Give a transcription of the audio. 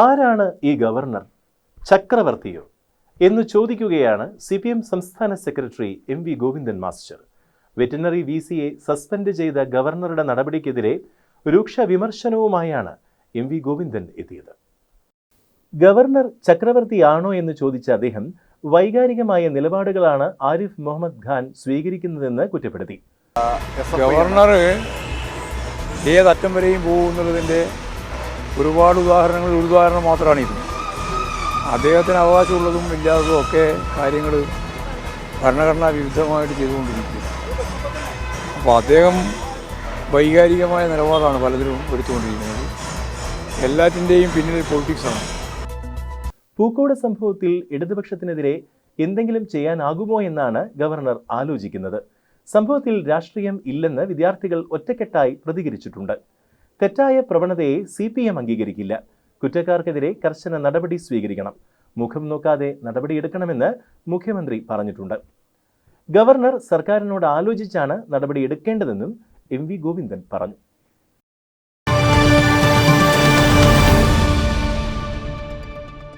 ആരാണ് ഈ ഗവർണർ? ചക്രവർത്തിയോ? എന്ന് ചോദിക്കുകയാണ് സി പി എം സംസ്ഥാന secretary M V Govindan master. Veterinary V സിയെ സസ്പെൻഡ് ചെയ്ത ഗവർണറുടെ നടപടിക്കെതിരെ രൂക്ഷ വിമർശനവുമായാണ് എം വി ഗോവിന്ദൻ എത്തിയത്. ഗവർണർ ചക്രവർത്തിയാണോ എന്ന് ചോദിച്ച അദ്ദേഹം വൈകാരികമായ നിലപാടുകളാണ് ആരിഫ് മുഹമ്മദ് ഖാൻ സ്വീകരിക്കുന്നതെന്ന് കുറ്റപ്പെടുത്തി. ഗവർണർ ഏതറ്റം വരെയും പോകുന്നുള്ളതിന്റെ ഒരുപാട് ഉദാഹരണങ്ങൾ ഒരു ഉദാഹരണം മാത്രമാണ് ഇത്. അദ്ദേഹത്തിന് അവകാശമുള്ളതും ഇല്ലാത്തതും ഒക്കെ കാര്യങ്ങൾ ഭരണഘടനാ വിരുദ്ധമായിട്ട് ചെയ്തുകൊണ്ടിരിക്കുക അപ്പോൾ അദ്ദേഹം വൈകാരികമായ നിലപാടാണ് പലതിലും എടുത്തുകൊണ്ടിരിക്കുന്നത്. എല്ലാത്തിന്റെയും പിന്നിൽ പൊളിറ്റിക്സാണ് പൂക്കോട് സംഭവത്തിൽ ഇടതുപക്ഷത്തിനെതിരെ എന്തെങ്കിലും ചെയ്യാനാകുമോ എന്നാണ് ഗവർണർ ആലോചിക്കുന്നത്. സംഭവത്തിൽ രാഷ്ട്രീയം ഇല്ലെന്ന് വിദ്യാർത്ഥികൾ ഒറ്റക്കെട്ടായി പ്രതികരിച്ചിട്ടുണ്ട്. തെറ്റായ പ്രവണതയെ സി പി എം അംഗീകരിക്കില്ല. കുറ്റക്കാർക്കെതിരെ കർശന നടപടി സ്വീകരിക്കണം. മുഖം നോക്കാതെ നടപടിയെടുക്കണമെന്ന് മുഖ്യമന്ത്രി പറഞ്ഞിട്ടുണ്ട്. ഗവർണർ സർക്കാരിനോട് ആലോചിച്ചാണ് നടപടിയെടുക്കേണ്ടതെന്നും എം വി ഗോവിന്ദൻ പറഞ്ഞു.